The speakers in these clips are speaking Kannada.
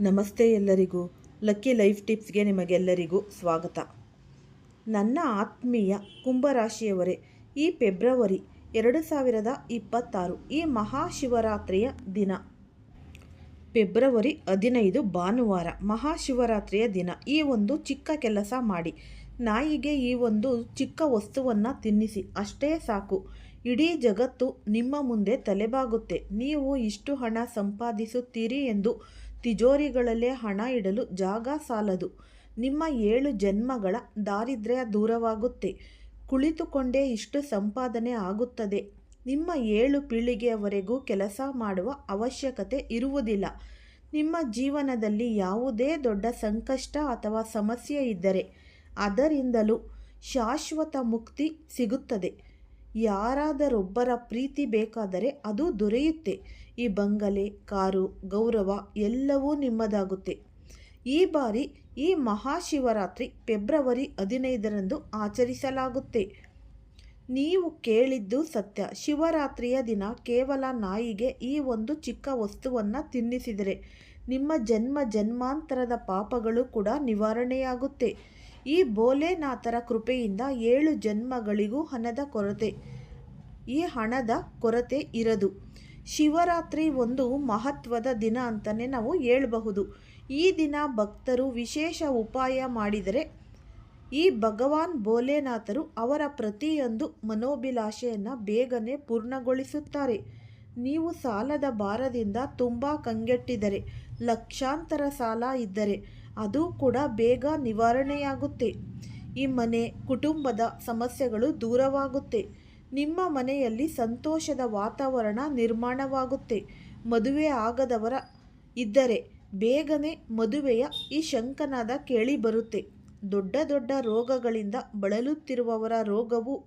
ನಮಸ್ತೆ ಎಲ್ಲರಿಗೂ. ಲಕ್ಕಿ ಲೈಫ್ ಟಿಪ್ಸ್ಗೆ ನಿಮಗೆಲ್ಲರಿಗೂ ಸ್ವಾಗತ. ನನ್ನ ಆತ್ಮೀಯ ಕುಂಭರಾಶಿಯವರೇ, ಈ ಫೆಬ್ರವರಿ ಎರಡು ಸಾವಿರದ ಇಪ್ಪತ್ತಾರು, ಈ ಮಹಾಶಿವರಾತ್ರಿಯ ದಿನ. ಫೆಬ್ರವರಿ ಹದಿನೈದು ಭಾನುವಾರ, ಮಹಾಶಿವರಾತ್ರಿಯ ದಿನ. ಈ ಒಂದು ಚಿಕ್ಕ ಕೆಲಸ ಮಾಡಿ, ನಾಯಿಗೆ ಈ ಒಂದು ಚಿಕ್ಕ ವಸ್ತುವನ್ನು ತಿನ್ನಿಸಿ, ಅಷ್ಟೇ ಸಾಕು. ಇಡೀ ಜಗತ್ತು ನಿಮ್ಮ ಮುಂದೆ ತಲೆಬಾಗುತ್ತೆ. ನೀವು ಇಷ್ಟು ಹಣ ಸಂಪಾದಿಸುತ್ತೀರಿ ಎಂದು ತಿಜೋರಿಗಳಲ್ಲೇ ಹಣ ಇಡಲು ಜಾಗ ಸಾಲದು. ನಿಮ್ಮ ಏಳು ಜನ್ಮಗಳ ದಾರಿದ್ರ್ಯ ದೂರವಾಗುತ್ತೆ. ಕುಳಿತುಕೊಂಡೇ ಇಷ್ಟು ಸಂಪಾದನೆ ಆಗುತ್ತದೆ. ನಿಮ್ಮ ಏಳು ಪೀಳಿಗೆಯವರೆಗೂ ಕೆಲಸ ಮಾಡುವ ಅವಶ್ಯಕತೆ ಇರುವುದಿಲ್ಲ. ನಿಮ್ಮ ಜೀವನದಲ್ಲಿ ಯಾವುದೇ ದೊಡ್ಡ ಸಂಕಷ್ಟ ಅಥವಾ ಸಮಸ್ಯೆ ಇದ್ದರೆ ಅದರಿಂದಲೂ ಶಾಶ್ವತ ಮುಕ್ತಿ ಸಿಗುತ್ತದೆ. ಯಾರಾದರೊಬ್ಬರ ಪ್ರೀತಿ ಬೇಕಾದರೆ ಅದು ದೊರೆಯುತ್ತೆ. ಈ ಬಂಗಲೆ, ಕಾರು, ಗೌರವ ಎಲ್ಲವೂ ನಿಮ್ಮದಾಗುತ್ತೆ. ಈ ಬಾರಿ ಈ ಮಹಾಶಿವರಾತ್ರಿ ಫೆಬ್ರವರಿ ಹದಿನೈದರಂದು ಆಚರಿಸಲಾಗುತ್ತೆ. ನೀವು ಕೇಳಿದ್ದು ಸತ್ಯ. ಶಿವರಾತ್ರಿಯ ದಿನ ಕೇವಲ ನಾಯಿಗೆ ಈ ಒಂದು ಚಿಕ್ಕ ವಸ್ತುವನ್ನು ತಿನ್ನಿಸಿದರೆ ನಿಮ್ಮ ಜನ್ಮ ಜನ್ಮಾಂತರದ ಪಾಪಗಳು ಕೂಡ ನಿವಾರಣೆಯಾಗುತ್ತೆ. ಈ ಭೋಲೆನಾಥರ ಕೃಪೆಯಿಂದ ಏಳು ಜನ್ಮಗಳಿಗೂ ಹಣದ ಕೊರತೆ, ಈ ಹಣದ ಕೊರತೆ ಇರದು. ಶಿವರಾತ್ರಿ ಒಂದು ಮಹತ್ವದ ದಿನ ಅಂತಲೇ ನಾವು ಹೇಳಬಹುದು. ಈ ದಿನ ಭಕ್ತರು ವಿಶೇಷ ಉಪಾಯ ಮಾಡಿದರೆ ಈ ಭಗವಾನ್ ಭೋಲೆನಾಥರು ಅವರ ಪ್ರತಿಯೊಂದು ಮನೋಭಿಲಾಷೆಯನ್ನು ಬೇಗನೆ ಪೂರ್ಣಗೊಳಿಸುತ್ತಾರೆ. ನೀವು ಸಾಲದ ಭಾರದಿಂದ ತುಂಬ ಕಂಗೆಟ್ಟಿದರೆ, ಲಕ್ಷಾಂತರ ಸಾಲ ಇದ್ದರೆ ಅದು ಕೂಡ ಬೇಗ ನಿವಾರಣೆಯಾಗುತ್ತೆ. ಈ ಮನೆ, ಕುಟುಂಬದ ಸಮಸ್ಯೆಗಳು ದೂರವಾಗುತ್ತೆ. ನಿಮ್ಮ ಮನೆಯಲ್ಲಿ ಸಂತೋಷದ ವಾತಾವರಣ ನಿರ್ಮಾಣವಾಗುತ್ತೆ. ಮದುವೆ ಆಗದವರ ಇದ್ದರೆ ಬೇಗನೆ ಮದುವೆಯ ಈ ಶಂಕನಾದ ಕೇಳಿ ಬರುತ್ತೆ. ದೊಡ್ಡ ದೊಡ್ಡ ರೋಗಗಳಿಂದ ಬಳಲುತ್ತಿರುವವರ ರೋಗವು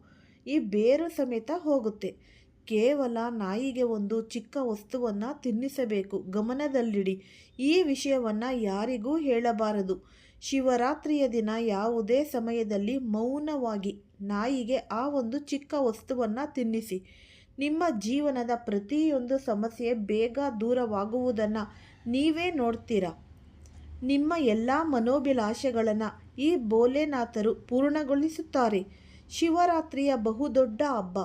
ಈ ಬೇರು ಸಮೇತ ಹೋಗುತ್ತೆ. ಕೇವಲ ನಾಯಿಗೆ ಒಂದು ಚಿಕ್ಕ ವಸ್ತುವನ್ನು ತಿನ್ನಿಸಬೇಕು. ಗಮನದಲ್ಲಿಡಿ. ಈ ವಿಷಯವನ್ನು ಯಾರಿಗೂ ಹೇಳಬಾರದು. ಶಿವರಾತ್ರಿಯ ದಿನ ಯಾವುದೇ ಸಮಯದಲ್ಲಿ ಮೌನವಾಗಿ ನಾಯಿಗೆ ಆ ಒಂದು ಚಿಕ್ಕ ವಸ್ತುವನ್ನು ತಿನ್ನಿಸಿ. ನಿಮ್ಮ ಜೀವನದ ಪ್ರತಿಯೊಂದು ಸಮಸ್ಯೆ ಬೇಗ ದೂರವಾಗುವುದನ್ನು ನೀವೇ ನೋಡ್ತೀರಾ? ನಿಮ್ಮ ಎಲ್ಲ ಮನೋಭಿಲಾಷೆಗಳನ್ನು ಈ ಭೋಲೆನಾಥರು ಪೂರ್ಣಗೊಳಿಸುತ್ತಾರೆ. ಶಿವರಾತ್ರಿಯ ಬಹುದೊಡ್ಡ ಹಬ್ಬ.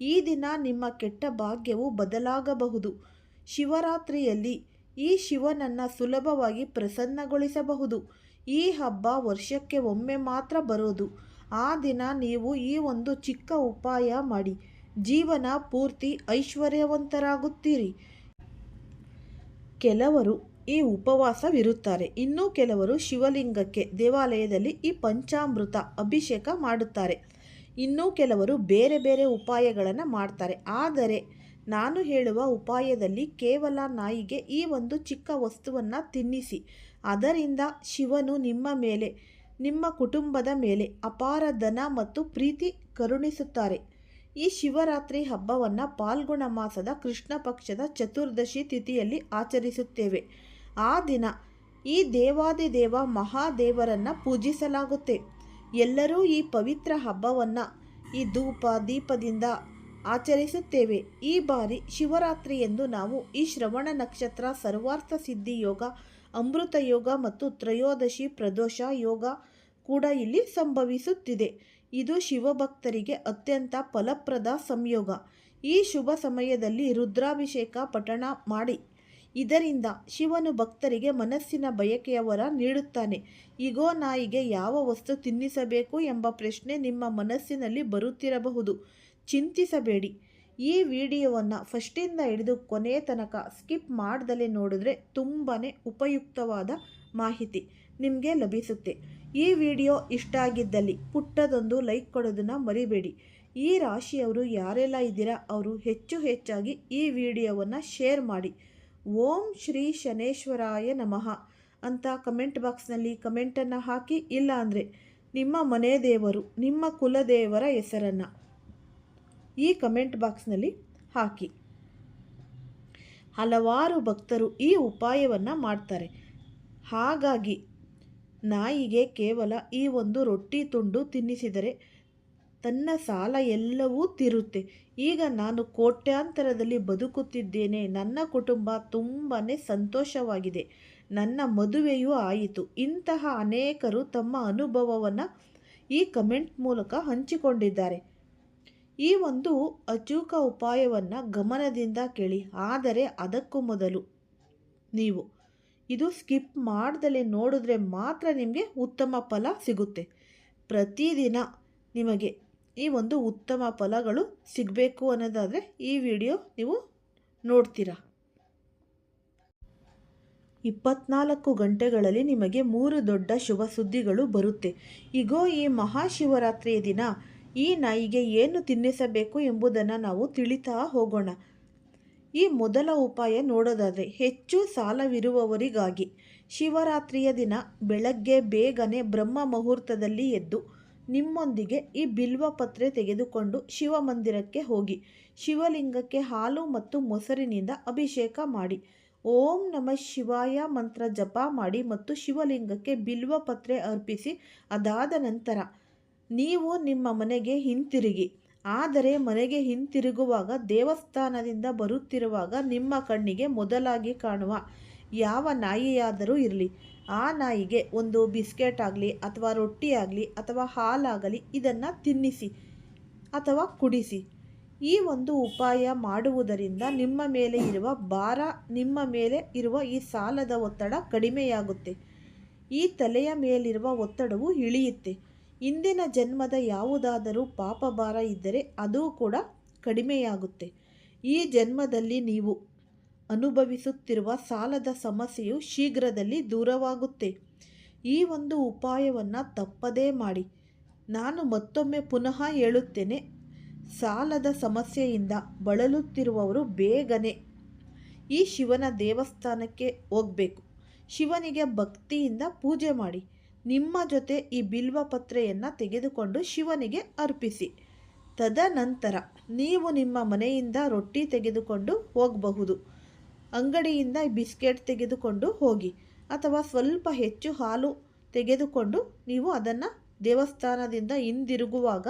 ಈ ದಿನ ನಿಮ್ಮ ಕೆಟ್ಟ ಭಾಗ್ಯವು ಬದಲಾಗಬಹುದು. ಶಿವರಾತ್ರಿಯಲ್ಲಿ ಈ ಶಿವನನ್ನು ಸುಲಭವಾಗಿ ಪ್ರಸನ್ನಗೊಳಿಸಬಹುದು. ಈ ಹಬ್ಬ ವರ್ಷಕ್ಕೆ ಒಮ್ಮೆ ಮಾತ್ರ ಬರೋದು. ಆ ದಿನ ನೀವು ಈ ಒಂದು ಚಿಕ್ಕ ಉಪಾಯ ಮಾಡಿ, ಜೀವನ ಪೂರ್ತಿ ಐಶ್ವರ್ಯವಂತರಾಗುತ್ತೀರಿ. ಕೆಲವರು ಈ ಉಪವಾಸವಿರುತ್ತಾರೆ. ಇನ್ನೂ ಕೆಲವರು ಶಿವಲಿಂಗಕ್ಕೆ ದೇವಾಲಯದಲ್ಲಿ ಈ ಪಂಚಾಮೃತ ಅಭಿಷೇಕ ಮಾಡುತ್ತಾರೆ. ಇನ್ನೂ ಕೆಲವರು ಬೇರೆ ಬೇರೆ ಉಪಾಯಗಳನ್ನು ಮಾಡ್ತಾರೆ. ಆದರೆ ನಾನು ಹೇಳುವ ಉಪಾಯದಲ್ಲಿ ಕೇವಲ ನಾಯಿಗೆ ಈ ಒಂದು ಚಿಕ್ಕ ವಸ್ತುವನ್ನು ತಿನ್ನಿಸಿ, ಅದರಿಂದ ಶಿವನು ನಿಮ್ಮ ಮೇಲೆ ನಿಮ್ಮ ಕುಟುಂಬದ ಮೇಲೆ ಅಪಾರ ಧನ ಮತ್ತು ಪ್ರೀತಿ ಕರುಣಿಸುತ್ತಾರೆ. ಈ ಶಿವರಾತ್ರಿ ಹಬ್ಬವನ್ನು ಪಾಲ್ಗುಣ ಮಾಸದ ಕೃಷ್ಣ ಪಕ್ಷದ ಚತುರ್ದಶಿ ತಿಥಿಯಲ್ಲಿ ಆಚರಿಸುತ್ತೇವೆ. ಆ ದಿನ ಈ ದೇವಾದಿದೇವ ಮಹಾದೇವರನ್ನು ಪೂಜಿಸಲಾಗುತ್ತೆ. ಎಲ್ಲರೂ ಈ ಪವಿತ್ರ ಹಬ್ಬವನ್ನು ಈ ಧೂಪ, ದೀಪದಿಂದ ಆಚರಿಸುತ್ತೇವೆ. ಈ ಬಾರಿ ಶಿವರಾತ್ರಿ ಎಂದು ನಾವು ಈ ಶ್ರವಣ ನಕ್ಷತ್ರ ಸರ್ವಾರ್ಥ ಸಿದ್ಧಿ ಯೋಗ ಅಮೃತ ಯೋಗ ಮತ್ತು ತ್ರಯೋದಶಿ ಪ್ರದೋಷ ಯೋಗ ಕೂಡ ಇಲ್ಲಿ ಸಂಭವಿಸುತ್ತಿದೆ. ಇದು ಶಿವಭಕ್ತರಿಗೆ ಅತ್ಯಂತ ಫಲಪ್ರದ ಸಂಯೋಗ. ಈ ಶುಭ ಸಮಯದಲ್ಲಿ ರುದ್ರಾಭಿಷೇಕ ಪಠಣ ಮಾಡಿ. ಇದರಿಂದ ಶಿವನು ಭಕ್ತರಿಗೆ ಮನಸ್ಸಿನ ಬಯಕೆಯ ವರ ನೀಡುತ್ತಾನೆ. ಈಗೋ ನಾಯಿಗೆ ಯಾವ ವಸ್ತು ತಿನ್ನಿಸಬೇಕು ಎಂಬ ಪ್ರಶ್ನೆ ನಿಮ್ಮ ಮನಸ್ಸಿನಲ್ಲಿ ಬರುತ್ತಿರಬಹುದು. ಚಿಂತಿಸಬೇಡಿ. ಈ ವಿಡಿಯೋವನ್ನು ಫಸ್ಟಿಂದ ಹಿಡಿದು ಕೊನೆಯ ತನಕ ಸ್ಕಿಪ್ ಮಾಡ್ದಲೇ ನೋಡಿದ್ರೆ ತುಂಬಾ ಉಪಯುಕ್ತವಾದ ಮಾಹಿತಿ ನಿಮಗೆ ಲಭಿಸುತ್ತೆ. ಈ ವಿಡಿಯೋ ಇಷ್ಟ ಆಗಿದ್ದಲ್ಲಿ ಪುಟ್ಟದೊಂದು ಲೈಕ್ ಕೊಡೋದನ್ನು ಮರಿಬೇಡಿ. ಈ ರಾಶಿಯವರು ಯಾರೆಲ್ಲ ಇದ್ದೀರಾ ಅವರು ಹೆಚ್ಚು ಹೆಚ್ಚಾಗಿ ಈ ವಿಡಿಯೋವನ್ನು ಶೇರ್ ಮಾಡಿ. ಓಂ ಶ್ರೀ ಶನೇಶ್ವರಾಯ ನಮಃ ಅಂತ ಕಮೆಂಟ್ ಬಾಕ್ಸ್ನಲ್ಲಿ ಕಮೆಂಟನ್ನು ಹಾಕಿ ಇಲ್ಲ ಅಂದರೆ ನಿಮ್ಮ ಮನೆ ದೇವರು, ನಿಮ್ಮ ಕುಲದೇವರ ಹೆಸರನ್ನು. ಈ ಕಮೆಂಟ್ ಬಾಕ್ಸ್ನಲ್ಲಿ ಹಾಕಿ. ಹಲವಾರು ಭಕ್ತರು ಈ ಉಪಾಯವನ್ನು ಮಾಡ್ತಾರೆ. ಹಾಗಾಗಿ ನಾಯಿಗೆ ಕೇವಲ ಈ ಒಂದು ರೊಟ್ಟಿ ತುಂಡು ತಿನ್ನಿಸಿದರೆ ತನ್ನ ಸಾಲ ಎಲ್ಲವೂ ತೀರುತ್ತೆ. ಈಗ ನಾನು ಕೋಟ್ಯಾಂತರದಲ್ಲಿ ಬದುಕುತ್ತಿದ್ದೇನೆ. ನನ್ನ ಕುಟುಂಬ ತುಂಬಾ ಸಂತೋಷವಾಗಿದೆ. ನನ್ನ ಮದುವೆಯೂ ಆಯಿತು. ಇಂತಹ ಅನೇಕರು ತಮ್ಮ ಅನುಭವವನ್ನು ಈ ಕಮೆಂಟ್ ಮೂಲಕ ಹಂಚಿಕೊಂಡಿದ್ದಾರೆ. ಈ ಒಂದು ಅಚೂಕ ಉಪಾಯವನ್ನು ಗಮನದಿಂದ ಕೇಳಿ. ಆದರೆ ಅದಕ್ಕೂ ಮೊದಲು ನೀವು ಇದು ಸ್ಕಿಪ್ ಮಾಡ್ದಲೇ ನೋಡಿದ್ರೆ ಮಾತ್ರ ನಿಮಗೆ ಉತ್ತಮ ಫಲ ಸಿಗುತ್ತೆ. ಪ್ರತಿದಿನ ನಿಮಗೆ ಈ ಒಂದು ಉತ್ತಮ ಫಲಗಳು ಸಿಗಬೇಕು ಅನ್ನೋದಾದರೆ ಈ ವಿಡಿಯೋ ನೀವು ನೋಡ್ತೀರಾ. ಇಪ್ಪತ್ನಾಲ್ಕು ಗಂಟೆಗಳಲ್ಲಿ ನಿಮಗೆ ಮೂರು ದೊಡ್ಡ ಶುಭ ಸುದ್ದಿಗಳು ಬರುತ್ತೆ. ಈಗೋ ಈ ಮಹಾಶಿವರಾತ್ರಿಯ ದಿನ ಈ ನಾಯಿಗೆ ಏನು ತಿನ್ನಿಸಬೇಕು ಎಂಬುದನ್ನು ನಾವು ತಿಳಿತಾ ಹೋಗೋಣ. ಈ ಮೊದಲ ಉಪಾಯ ನೋಡೋದಾದರೆ ಹೆಚ್ಚು ಸಾಲವಿರುವವರಿಗಾಗಿ. ಶಿವರಾತ್ರಿಯ ದಿನ ಬೆಳಗ್ಗೆ ಬೇಗನೆ ಬ್ರಹ್ಮ ಮುಹೂರ್ತದಲ್ಲಿ ಎದ್ದು ನಿಮ್ಮೊಂದಿಗೆ ಈ ಬಿಲ್ವ ಪತ್ರೆ ತೆಗೆದುಕೊಂಡು ಶಿವಮಂದಿರಕ್ಕೆ ಹೋಗಿ, ಶಿವಲಿಂಗಕ್ಕೆ ಹಾಲು ಮತ್ತು ಮೊಸರಿನಿಂದ ಅಭಿಷೇಕ ಮಾಡಿ, ಓಂ ನಮಃ ಶಿವಾಯ ಮಂತ್ರ ಜಪ ಮಾಡಿ ಮತ್ತು ಶಿವಲಿಂಗಕ್ಕೆ ಬಿಲ್ವ ಪತ್ರೆ ಅರ್ಪಿಸಿ ಅದಾದ ನಂತರ ನೀವು ನಿಮ್ಮ ಮನೆಗೆ ಹಿಂತಿರುಗಿ. ಆದರೆ ಮನೆಗೆ ಹಿಂತಿರುಗುವಾಗ ದೇವಸ್ಥಾನದಿಂದ ಬರುತ್ತಿರುವಾಗ ನಿಮ್ಮ ಕಣ್ಣಿಗೆ ಮೊದಲಾಗಿ ಕಾಣುವ ಯಾವ ನಾಯಿಯಾದರೂ ಇರಲಿ, ಆ ನಾಯಿಗೆ ಒಂದು ಬಿಸ್ಕೆಟ್ ಆಗಲಿ ಅಥವಾ ರೊಟ್ಟಿ ಆಗಲಿ ಅಥವಾ ಹಾಲಾಗಲಿ ಇದನ್ನು ತಿನ್ನಿಸಿ ಅಥವಾ ಕುಡಿಸಿ. ಈ ಒಂದು ಉಪಾಯ ಮಾಡುವುದರಿಂದ ನಿಮ್ಮ ಮೇಲೆ ಇರುವ ಭಾರ, ನಿಮ್ಮ ಮೇಲೆ ಇರುವ ಈ ಸಾಲದ ಒತ್ತಡ ಕಡಿಮೆಯಾಗುತ್ತೆ. ಈ ತಲೆಯ ಮೇಲಿರುವ ಒತ್ತಡವು ಇಳಿಯುತ್ತೆ. ಇಂದಿನ ಜನ್ಮದ ಯಾವುದಾದರೂ ಪಾಪ ಭಾರ ಇದ್ದರೆ ಅದು ಕೂಡ ಕಡಿಮೆಯಾಗುತ್ತೆ. ಈ ಜನ್ಮದಲ್ಲಿ ನೀವು ಅನುಭವಿಸುತ್ತಿರುವ ಸಾಲದ ಸಮಸ್ಯೆಯು ಶೀಘ್ರದಲ್ಲಿ ದೂರವಾಗುತ್ತೆ. ಈ ಒಂದು ಉಪಾಯವನ್ನು ತಪ್ಪದೇ ಮಾಡಿ. ನಾನು ಮತ್ತೊಮ್ಮೆ ಪುನಃ ಹೇಳುತ್ತೇನೆ, ಸಾಲದ ಸಮಸ್ಯೆಯಿಂದ ಬಳಲುತ್ತಿರುವವರು ಬೇಗನೆ ಈ ಶಿವನ ದೇವಸ್ಥಾನಕ್ಕೆ ಹೋಗಬೇಕು. ಶಿವನಿಗೆ ಭಕ್ತಿಯಿಂದ ಪೂಜೆ ಮಾಡಿ. ನಿಮ್ಮ ಜೊತೆ ಈ ಬಿಲ್ವ ಪತ್ರೆಯನ್ನು ತೆಗೆದುಕೊಂಡು ಶಿವನಿಗೆ ಅರ್ಪಿಸಿ. ತದನಂತರ ನೀವು ನಿಮ್ಮ ಮನೆಯಿಂದ ರೊಟ್ಟಿ ತೆಗೆದುಕೊಂಡು ಹೋಗಬಹುದು. ಅಂಗಡಿಯಿಂದ ಬಿಸ್ಕೆಟ್ ತೆಗೆದುಕೊಂಡು ಹೋಗಿ ಅಥವಾ ಸ್ವಲ್ಪ ಹೆಚ್ಚು ಹಾಲು ತೆಗೆದುಕೊಂಡು ನೀವು ಅದನ್ನು ದೇವಸ್ಥಾನದಿಂದ ಹಿಂದಿರುಗುವಾಗ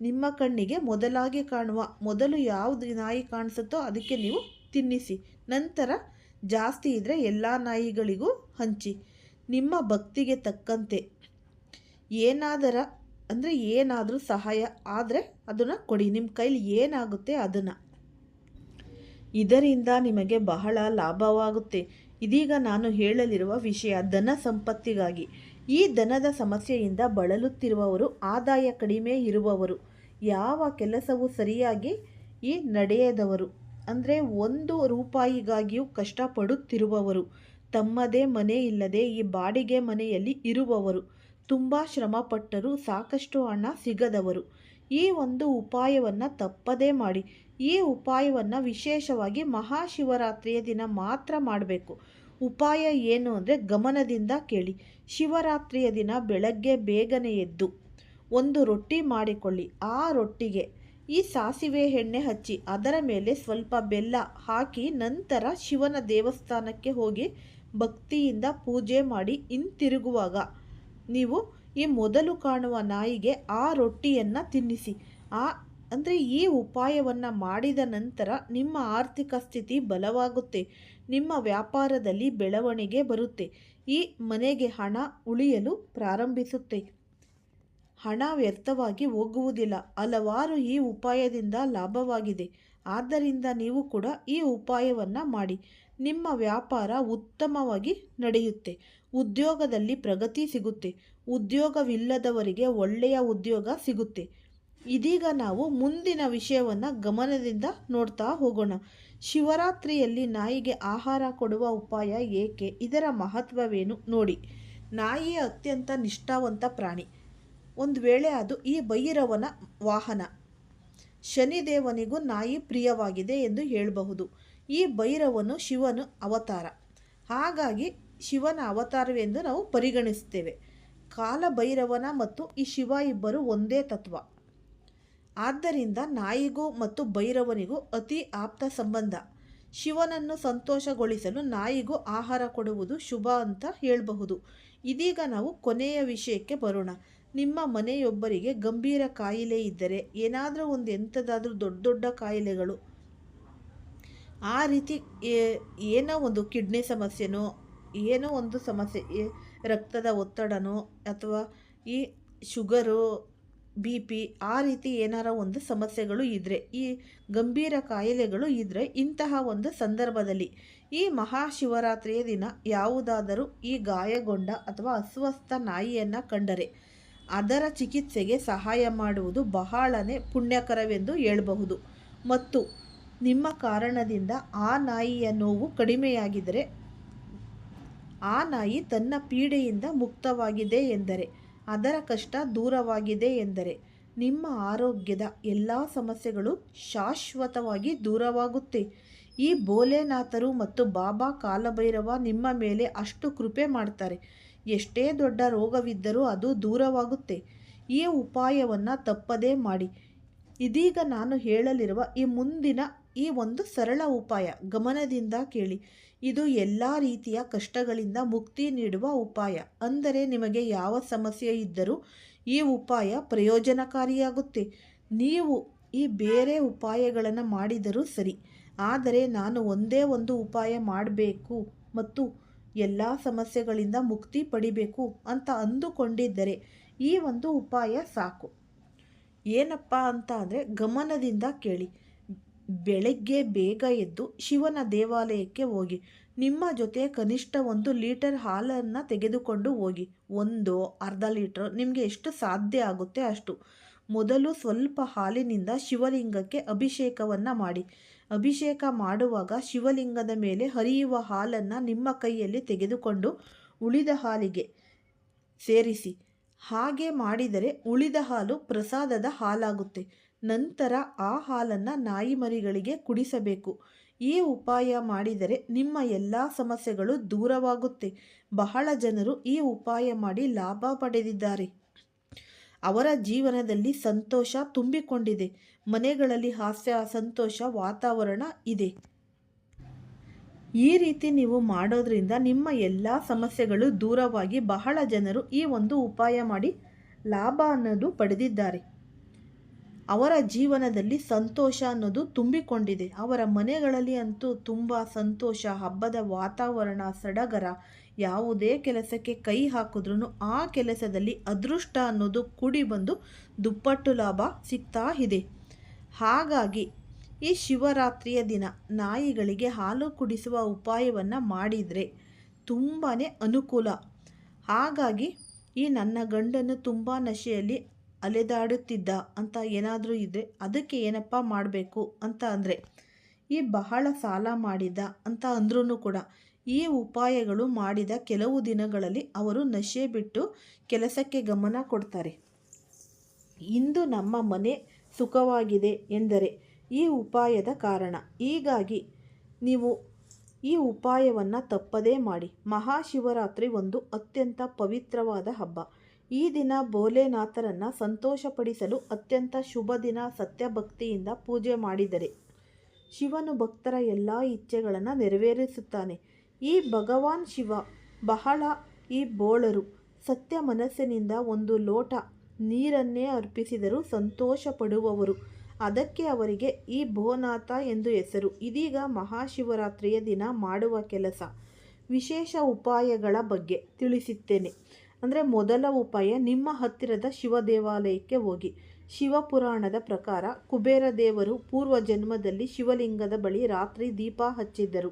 ನಿಮ್ಮ ಕಣ್ಣಿಗೆ ಮೊದಲಾಗಿ ಕಾಣುವ ಮೊದಲು ಯಾವುದು ನಾಯಿ ಕಾಣಿಸುತ್ತೋ ಅದಕ್ಕೆ ನೀವು ತಿನ್ನಿಸಿ. ನಂತರ ಜಾಸ್ತಿ ಇದ್ದರೆ ಎಲ್ಲ ನಾಯಿಗಳಿಗೂ ಹಂಚಿ. ನಿಮ್ಮ ಭಕ್ತಿಗೆ ತಕ್ಕಂತೆ. ಏನಾದರ, ಅಂದರೆ ಏನಾದರೂ ಸಹಾಯ ಆದರೆ ಅದನ್ನು ಕೊಡಿ. ನಿಮ್ಮ ಕೈಲಿ ಏನಾಗುತ್ತೆ ಅದನ್ನು. ಇದರಿಂದ ನಿಮಗೆ ಬಹಳ ಲಾಭವಾಗುತ್ತೆ. ಇದೀಗ ನಾನು ಹೇಳಲಿರುವ ವಿಷಯ ಧನ ಸಂಪತ್ತಿಗಾಗಿ. ಈ ಧನದ ಸಮಸ್ಯೆಯಿಂದ ಬಳಲುತ್ತಿರುವವರು, ಆದಾಯ ಕಡಿಮೆ ಇರುವವರು, ಯಾವ ಕೆಲಸವು ಸರಿಯಾಗಿ ಈ ನಡೆಯದವರು, ಅಂದರೆ ಒಂದು ರೂಪಾಯಿಗಾಗಿಯೂ ಕಷ್ಟಪಡುತ್ತಿರುವವರು ತಮ್ಮದೇ ಮನೆ ಇಲ್ಲದೆ ಈ ಬಾಡಿಗೆ ಮನೆಯಲ್ಲಿ ಇರುವವರು. ತುಂಬ ಶ್ರಮಪಟ್ಟರೂ ಸಾಕಷ್ಟು ಹಣ ಸಿಗದವರು. ಈ ಒಂದು ಉಪಾಯವನ್ನು ತಪ್ಪದೇ ಮಾಡಿ. ಈ ಉಪಾಯವನ್ನು ವಿಶೇಷವಾಗಿ ಮಹಾಶಿವರಾತ್ರಿಯ ದಿನ ಮಾತ್ರ ಮಾಡಬೇಕು. ಉಪಾಯ ಏನು ಅಂದರೆ ಗಮನದಿಂದ ಕೇಳಿ. ಶಿವರಾತ್ರಿಯ ದಿನ ಬೆಳಗ್ಗೆ ಬೇಗನೆ ಎದ್ದು ಒಂದು ರೊಟ್ಟಿ ಮಾಡಿಕೊಳ್ಳಿ. ಆ ರೊಟ್ಟಿಗೆ ಈ ಸಾಸಿವೆ ಎಣ್ಣೆ ಹಚ್ಚಿ ಅದರ ಮೇಲೆ ಸ್ವಲ್ಪ ಬೆಲ್ಲ ಹಾಕಿ ನಂತರ ಶಿವನ ದೇವಸ್ಥಾನಕ್ಕೆ ಹೋಗಿ ಭಕ್ತಿಯಿಂದ ಪೂಜೆ ಮಾಡಿ ಹಿಂತಿರುಗುವಾಗ ನೀವು ಈ ಮೊದಲು ಕಾಣುವ ನಾಯಿಗೆ ಆ ರೊಟ್ಟಿಯನ್ನು ತಿನ್ನಿಸಿ. ಆ, ಅಂದರೆ ಈ ಉಪಾಯವನ್ನು ಮಾಡಿದ ನಂತರ ನಿಮ್ಮ ಆರ್ಥಿಕ ಸ್ಥಿತಿ ಬಲವಾಗುತ್ತೆ. ನಿಮ್ಮ ವ್ಯಾಪಾರದಲ್ಲಿ ಬೆಳವಣಿಗೆ ಬರುತ್ತೆ. ಈ ಮನೆಗೆ ಹಣ ಉಳಿಯಲು ಪ್ರಾರಂಭಿಸುತ್ತೆ. ಹಣ ವ್ಯರ್ಥವಾಗಿ ಹೋಗುವುದಿಲ್ಲ. ಹಲವಾರು ಈ ಉಪಾಯದಿಂದ ಲಾಭವಾಗಿದೆ. ಆದ್ದರಿಂದ ನೀವು ಕೂಡ ಈ ಉಪಾಯವನ್ನು ಮಾಡಿ. ನಿಮ್ಮ ವ್ಯಾಪಾರ ಉತ್ತಮವಾಗಿ ನಡೆಯುತ್ತೆ. ಉದ್ಯೋಗದಲ್ಲಿ ಪ್ರಗತಿ ಸಿಗುತ್ತೆ. ಉದ್ಯೋಗವಿಲ್ಲದವರಿಗೆ ಒಳ್ಳೆಯ ಉದ್ಯೋಗ ಸಿಗುತ್ತೆ. ಇದೀಗ ನಾವು ಮುಂದಿನ ವಿಷಯವನ್ನು ಗಮನದಿಂದ ನೋಡ್ತಾ ಹೋಗೋಣ. ಶಿವರಾತ್ರಿಯಲ್ಲಿ ನಾಯಿಗೆ ಆಹಾರ ಕೊಡುವ ಉಪಾಯ ಏಕೆ? ಇದರ ಮಹತ್ವವೇನು? ನೋಡಿ. ನಾಯಿಯೇ ಅತ್ಯಂತ ನಿಷ್ಠಾವಂತ ಪ್ರಾಣಿ. ಒಂದು ವೇಳೆ ಅದು ಈ ಭೈರವನ ವಾಹನ ಶನಿದೇವನಿಗೂ ನಾಯಿ ಪ್ರಿಯವಾಗಿದೆ ಎಂದು ಹೇಳಬಹುದು. ಈ ಭೈರವನು ಶಿವನು ಅವತಾರ. ಹಾಗಾಗಿ ಶಿವನ ಅವತಾರವೆಂದು ನಾವು ಪರಿಗಣಿಸುತ್ತೇವೆ. ಕಾಲಭೈರವನ ಮತ್ತು ಈ ಶಿವ ಇಬ್ಬರು ಒಂದೇ ತತ್ವ. ಆದ್ದರಿಂದ ನಾಯಿಗೂ ಮತ್ತು ಭೈರವನಿಗೂ ಅತಿ ಆಪ್ತ ಸಂಬಂಧ. ಶಿವನನ್ನು ಸಂತೋಷಗೊಳಿಸಲು ನಾಯಿಗೂ ಆಹಾರ ಕೊಡುವುದು ಶುಭ ಅಂತ ಹೇಳಬಹುದು. ಇದೀಗ ನಾವು ಕೊನೆಯ ವಿಷಯಕ್ಕೆ ಬರೋಣ. ನಿಮ್ಮ ಮನೆಯೊಬ್ಬರಿಗೆ ಗಂಭೀರ ಕಾಯಿಲೆ ಇದ್ದರೆ ಏನಾದರೂ ಒಂದು ಎಂಥದಾದರೂ ದೊಡ್ಡ ದೊಡ್ಡ ಕಾಯಿಲೆಗಳು. ಆ ರೀತಿ ಏನೋ ಒಂದು ಕಿಡ್ನಿ ಸಮಸ್ಯೆನೋ, ಏನೋ ಒಂದು ಸಮಸ್ಯೆ ರಕ್ತದ ಒತ್ತಡನೋ ಅಥವಾ ಈ ಶುಗರು, ಬಿ ಪಿ ಆ ರೀತಿ ಏನಾರ ಒಂದು ಸಮಸ್ಯೆಗಳು ಇದ್ದರೆ ಈ ಗಂಭೀರ ಕಾಯಿಲೆಗಳು ಇದ್ದರೆ ಇಂತಹ ಒಂದು ಸಂದರ್ಭದಲ್ಲಿ ಈ ಮಹಾಶಿವರಾತ್ರಿಯ ದಿನ ಯಾವುದಾದರೂ ಈ ಗಾಯಗೊಂಡ ಅಥವಾ ಅಸ್ವಸ್ಥ ನಾಯಿಯನ್ನು ಕಂಡರೆ ಅದರ ಚಿಕಿತ್ಸೆಗೆ ಸಹಾಯ ಮಾಡುವುದು ಬಹಳನೇ ಪುಣ್ಯಕರವೆಂದು ಹೇಳಬಹುದು. ಮತ್ತು ನಿಮ್ಮ ಕಾರಣದಿಂದ ಆ ನಾಯಿಯ ನೋವು ಕಡಿಮೆಯಾಗಿದ್ದರೆ, ಆ ನಾಯಿ ತನ್ನ ಪೀಡೆಯಿಂದ ಮುಕ್ತವಾಗಿದೆ ಎಂದರೆ, ಅದರ ಕಷ್ಟ ದೂರವಾಗಿದೆ ಎಂದರೆ, ನಿಮ್ಮ ಆರೋಗ್ಯದ ಎಲ್ಲ ಸಮಸ್ಯೆಗಳು ಶಾಶ್ವತವಾಗಿ ದೂರವಾಗುತ್ತೆ. ಈ ಭೋಲೆನಾಥರು ಮತ್ತು ಬಾಬಾ ಕಾಲಭೈರವ ನಿಮ್ಮ ಮೇಲೆ ಅಷ್ಟು ಕೃಪೆ ಮಾಡ್ತಾರೆ. ಎಷ್ಟೇ ದೊಡ್ಡ ರೋಗವಿದ್ದರೂ ಅದು ದೂರವಾಗುತ್ತೆ. ಈ ಉಪಾಯವನ್ನು ತಪ್ಪದೇ ಮಾಡಿ. ಇದೀಗ ನಾನು ಹೇಳಲಿರುವ ಈ ಮುಂದಿನ, ಈ ಒಂದು ಸರಳ ಉಪಾಯ ಗಮನದಿಂದ ಕೇಳಿ. ಇದು ಎಲ್ಲ ರೀತಿಯ ಕಷ್ಟಗಳಿಂದ ಮುಕ್ತಿ ನೀಡುವ ಉಪಾಯ. ಅಂದರೆ ನಿಮಗೆ ಯಾವ ಸಮಸ್ಯೆ ಇದ್ದರೂ ಈ ಉಪಾಯ ಪ್ರಯೋಜನಕಾರಿಯಾಗುತ್ತೆ. ನೀವು ಈ ಬೇರೆ ಉಪಾಯಗಳನ್ನು ಮಾಡಿದರೂ ಸರಿ. ಆದರೆ ನಾನು ಒಂದೇ ಒಂದು ಉಪಾಯ ಮಾಡಬೇಕು ಮತ್ತು ಎಲ್ಲ ಸಮಸ್ಯೆಗಳಿಂದ ಮುಕ್ತಿ ಪಡಿಬೇಕು ಅಂತ ಅಂದುಕೊಂಡಿದ್ದರೆ ಈ ಒಂದು ಉಪಾಯ ಸಾಕು. ಏನಪ್ಪ ಅಂತ ಅಂದರೆ ಗಮನದಿಂದ ಕೇಳಿ. ಬೆಳಗ್ಗೆ ಬೇಗ ಎದ್ದು ಶಿವನ ದೇವಾಲಯಕ್ಕೆ ಹೋಗಿ. ನಿಮ್ಮ ಜೊತೆ ಕನಿಷ್ಠ ಒಂದು ಲೀಟರ್ ಹಾಲನ್ನು ತೆಗೆದುಕೊಂಡು ಹೋಗಿ. ಒಂದು, ಅರ್ಧ ಲೀಟರ್, ನಿಮಗೆ ಎಷ್ಟು ಸಾಧ್ಯ ಆಗುತ್ತೆ ಅಷ್ಟು. ಮೊದಲು ಸ್ವಲ್ಪ ಹಾಲಿನಿಂದ ಶಿವಲಿಂಗಕ್ಕೆ ಅಭಿಷೇಕವನ್ನು ಮಾಡಿ. ಅಭಿಷೇಕ ಮಾಡುವಾಗ ಶಿವಲಿಂಗದ ಮೇಲೆ ಹರಿಯುವ ಹಾಲನ್ನು ನಿಮ್ಮ ಕೈಯಲ್ಲಿ ತೆಗೆದುಕೊಂಡು ಉಳಿದ ಹಾಲಿಗೆ ಸೇರಿಸಿ. ಹಾಗೆ ಮಾಡಿದರೆ ಉಳಿದ ಹಾಲು ಪ್ರಸಾದದ ಹಾಲಾಗುತ್ತೆ. ನಂತರ ಆ ಹಾಲನ್ನು ನಾಯಿ ಮರಿಗಳಿಗೆ ಕುಡಿಸಬೇಕು. ಈ ಉಪಾಯ ಮಾಡಿದರೆ ನಿಮ್ಮ ಎಲ್ಲ ಸಮಸ್ಯೆಗಳು ದೂರವಾಗುತ್ತೆ. ಬಹಳ ಜನರು ಈ ಉಪಾಯ ಮಾಡಿ ಲಾಭ ಪಡೆದಿದ್ದಾರೆ. ಅವರ ಜೀವನದಲ್ಲಿ ಸಂತೋಷ ತುಂಬಿಕೊಂಡಿದೆ. ಮನೆಗಳಲ್ಲಿ ಹಾಸ್ಯ, ಸಂತೋಷ, ವಾತಾವರಣ ಇದೆ. ಈ ರೀತಿ ನೀವು ಮಾಡೋದ್ರಿಂದ ನಿಮ್ಮ ಎಲ್ಲ ಸಮಸ್ಯೆಗಳು ದೂರವಾಗಿ ಬಹಳ ಜನರು ಈ ಒಂದು ಉಪಾಯ ಮಾಡಿ ಲಾಭ ಅನ್ನೋದು ಪಡೆದಿದ್ದಾರೆ. ಅವರ ಜೀವನದಲ್ಲಿ ಸಂತೋಷ ಅನ್ನೋದು ತುಂಬಿಕೊಂಡಿದೆ. ಅವರ ಮನೆಗಳಲ್ಲಿ ಅಂತೂ ತುಂಬ ಸಂತೋಷ, ಹಬ್ಬದ ವಾತಾವರಣ ಸಡಗರ, ಯಾವುದೇ ಕೆಲಸಕ್ಕೆ ಕೈ ಹಾಕಿದ್ರೂ ಆ ಕೆಲಸದಲ್ಲಿ ಅದೃಷ್ಟ ಅನ್ನೋದು ಕೂಡಿ ಬಂದು ದುಪ್ಪಟ್ಟು ಲಾಭ ಸಿಗ್ತಾ ಇದೆ. ಹಾಗಾಗಿ ಈ ಶಿವರಾತ್ರಿಯ ದಿನ ನಾಯಿಗಳಿಗೆ ಹಾಲು ಕುಡಿಸುವ ಉಪಾಯವನ್ನು ಮಾಡಿದರೆ ತುಂಬಾ ಅನುಕೂಲ. ಹಾಗಾಗಿ ಈ ನನ್ನ ಗಂಡನು ತುಂಬ ನಶೆಯಲ್ಲಿ ಅಲೆದಾಡುತ್ತಿದ್ದ ಅಂತ ಏನಾದರೂ ಇದ್ದರೆ ಅದಕ್ಕೆ ಏನಪ್ಪ ಮಾಡಬೇಕು ಅಂತ ಅಂದರೆ ಈ ಬಹಳ ಸಾಲ ಮಾಡಿದ ಅಂತ ಅಂದ್ರೂ ಕೂಡ ಈ ಉಪಾಯಗಳು ಮಾಡಿದ ಕೆಲವು ದಿನಗಳಲ್ಲಿ ಅವರು ನಶೆ ಬಿಟ್ಟು ಕೆಲಸಕ್ಕೆ ಗಮನ ಕೊಡ್ತಾರೆ. ಇಂದು ನಮ್ಮ ಮನೆ ಸುಖವಾಗಿದೆ ಎಂದರೆ ಈ ಉಪಾಯದ ಕಾರಣ. ಹೀಗಾಗಿ ನೀವು ಈ ಉಪಾಯವನ್ನು ತಪ್ಪದೇ ಮಾಡಿ. ಮಹಾಶಿವರಾತ್ರಿ ಒಂದು ಅತ್ಯಂತ ಪವಿತ್ರವಾದ ಹಬ್ಬ. ಈ ದಿನ ಭೋಲೆನಾಥರನ್ನು ಸಂತೋಷಪಡಿಸಲು ಅತ್ಯಂತ ಶುಭ ದಿನ ಸತ್ಯಭಕ್ತಿಯಿಂದ ಪೂಜೆ ಮಾಡಿದರೆ ಶಿವನು ಭಕ್ತರ ಎಲ್ಲ ಇಚ್ಛೆಗಳನ್ನು ನೆರವೇರಿಸುತ್ತಾನೆ. ಈ ಭಗವಾನ್ ಶಿವ ಬಹಳ ಈ ಬೋಳರು ಸತ್ಯ ಮನಸ್ಸಿನಿಂದ ಒಂದು ಲೋಟ ನೀರನ್ನೇ ಅರ್ಪಿಸಿದರೂ ಸಂತೋಷ ಪಡುವವರು ಅದಕ್ಕೆ ಅವರಿಗೆ ಈ ಭೋನಾಥ ಎಂದು ಹೆಸರು. ಇದೀಗ ಮಹಾಶಿವರಾತ್ರಿಯ ದಿನ ಮಾಡುವ ಕೆಲಸ. ವಿಶೇಷ ಉಪಾಯಗಳ ಬಗ್ಗೆ ತಿಳಿಸುತ್ತೇನೆ ಅಂದರೆ ಮೊದಲ ಉಪಾಯ, ನಿಮ್ಮ ಹತ್ತಿರದ ಶಿವ ದೇವಾಲಯಕ್ಕೆ ಹೋಗಿ. ಶಿವಪುರಾಣದ ಪ್ರಕಾರ ಕುಬೇರ ದೇವರು ಪೂರ್ವ ಜನ್ಮದಲ್ಲಿ ಶಿವಲಿಂಗದ ಬಳಿ ರಾತ್ರಿ ದೀಪ ಹಚ್ಚಿದ್ದರು.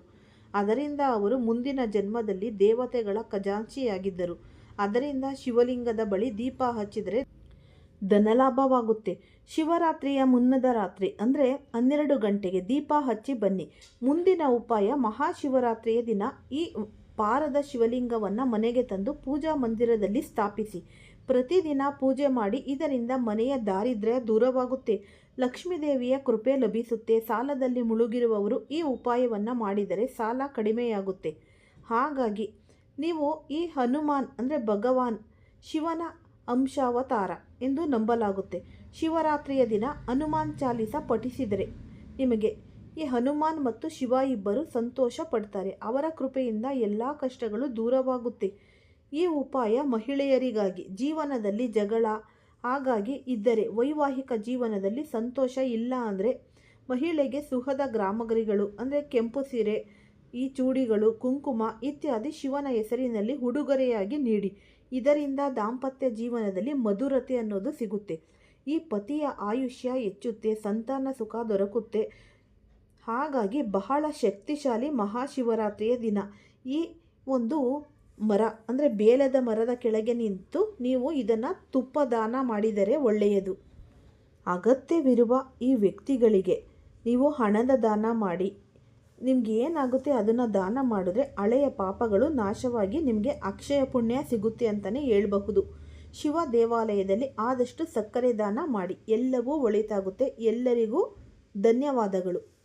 ಅದರಿಂದ ಅವರು ಮುಂದಿನ ಜನ್ಮದಲ್ಲಿ ದೇವತೆಗಳ ಖಜಾಂಚಿಯಾಗಿದ್ದರು. ಅದರಿಂದ ಶಿವಲಿಂಗದ ಬಳಿ ದೀಪ ಹಚ್ಚಿದರೆ ಧನಲಾಭವಾಗುತ್ತೆ. ಶಿವರಾತ್ರಿಯ ಮುನ್ನದ ರಾತ್ರಿ ಅಂದರೆ ಹನ್ನೆರಡು ಗಂಟೆಗೆ ದೀಪ ಹಚ್ಚಿ ಬನ್ನಿ. ಮುಂದಿನ ಉಪಾಯ ಮಹಾಶಿವರಾತ್ರಿಯ ದಿನ ಈ ಪಾರದ ಶಿವಲಿಂಗವನ್ನು ಮನೆಗೆ ತಂದು ಪೂಜಾ ಮಂದಿರದಲ್ಲಿ ಸ್ಥಾಪಿಸಿ. ಪ್ರತಿದಿನ ಪೂಜೆ ಮಾಡಿ ಇದರಿಂದ ಮನೆಯ ದಾರಿದ್ರ್ಯ ದೂರವಾಗುತ್ತೆ. ಲಕ್ಷ್ಮೀದೇವಿಯ ಕೃಪೆ ಲಭಿಸುತ್ತೆ. ಸಾಲದಲ್ಲಿ ಮುಳುಗಿರುವವರು ಈ ಉಪಾಯವನ್ನು ಮಾಡಿದರೆ ಸಾಲ ಕಡಿಮೆಯಾಗುತ್ತೆ. ಹಾಗಾಗಿ ನೀವು ಈ ಹನುಮಾನ್ ಅಂದರೆ ಭಗವಾನ್ ಶಿವನ ಅಂಶಾವತಾರ ಎಂದು ನಂಬಲಾಗುತ್ತೆ. ಶಿವರಾತ್ರಿಯ ದಿನ ಹನುಮಾನ್ ಚಾಲಿಸ ಪಠಿಸಿದರೆ ನಿಮಗೆ ಈ ಹನುಮಾನ್ ಮತ್ತು ಶಿವ ಇಬ್ಬರು ಸಂತೋಷ ಪಡ್ತಾರೆ. ಅವರ ಕೃಪೆಯಿಂದ ಎಲ್ಲ ಕಷ್ಟಗಳು ದೂರವಾಗುತ್ತೆ. ಈ ಉಪಾಯ ಮಹಿಳೆಯರಿಗಾಗಿ ಜೀವನದಲ್ಲಿ ಜಗಳ ಹಾಗಾಗಿ ಇದ್ದರೆ ವೈವಾಹಿಕ ಜೀವನದಲ್ಲಿ ಸಂತೋಷ ಇಲ್ಲ ಅಂದರೆ ಮಹಿಳೆಗೆ ಸುಖದ ಗ್ರಾಮಗರಿಗಳು ಅಂದರೆ ಕೆಂಪು ಸೀರೆ, ಈ ಚೂಡಿಗಳು, ಕುಂಕುಮ ಇತ್ಯಾದಿ ಶಿವನ ಹೆಸರಿನಲ್ಲಿ ಉಡುಗೊರೆಯಾಗಿ ನೀಡಿ. ಇದರಿಂದ ದಾಂಪತ್ಯ ಜೀವನದಲ್ಲಿ ಮಧುರತೆ ಅನ್ನೋದು ಸಿಗುತ್ತೆ. ಈ ಪತಿಯ ಆಯುಷ್ಯ ಹೆಚ್ಚುತ್ತೆ, ಸಂತಾನ ಸುಖ ದೊರಕುತ್ತೆ. ಹಾಗಾಗಿ ಬಹಳ ಶಕ್ತಿಶಾಲಿ ಮಹಾಶಿವರಾತ್ರಿಯ ದಿನ. ಈ ಒಂದು ಮರ, ಅಂದರೆ ಬೇಲದ ಮರದ ಕೆಳಗೆ ನಿಂತು ನೀವು ಇದನ್ನು ತುಪ್ಪ ದಾನ ಮಾಡಿದರೆ ಒಳ್ಳೆಯದು. ಅಗತ್ಯವಿರುವ ಈ ವ್ಯಕ್ತಿಗಳಿಗೆ ನೀವು ಹಣದ ದಾನ ಮಾಡಿ. ನಿಮ್ಗೆ ಏನಾಗುತ್ತೆ ಅದನ್ನು ದಾನ ಮಾಡಿದ್ರೆ ಹಳೆಯ ಪಾಪಗಳು ನಾಶವಾಗಿ ನಿಮಗೆ ಅಕ್ಷಯ ಪುಣ್ಯ ಸಿಗುತ್ತೆ ಅಂತಲೇ ಹೇಳಬಹುದು. ಶಿವ ದೇವಾಲಯದಲ್ಲಿ ಆದಷ್ಟು ಸಕ್ಕರೆ ದಾನ ಮಾಡಿ, ಎಲ್ಲವೂ ಒಳಿತಾಗುತ್ತೆ. ಎಲ್ಲರಿಗೂ ಧನ್ಯವಾದಗಳು.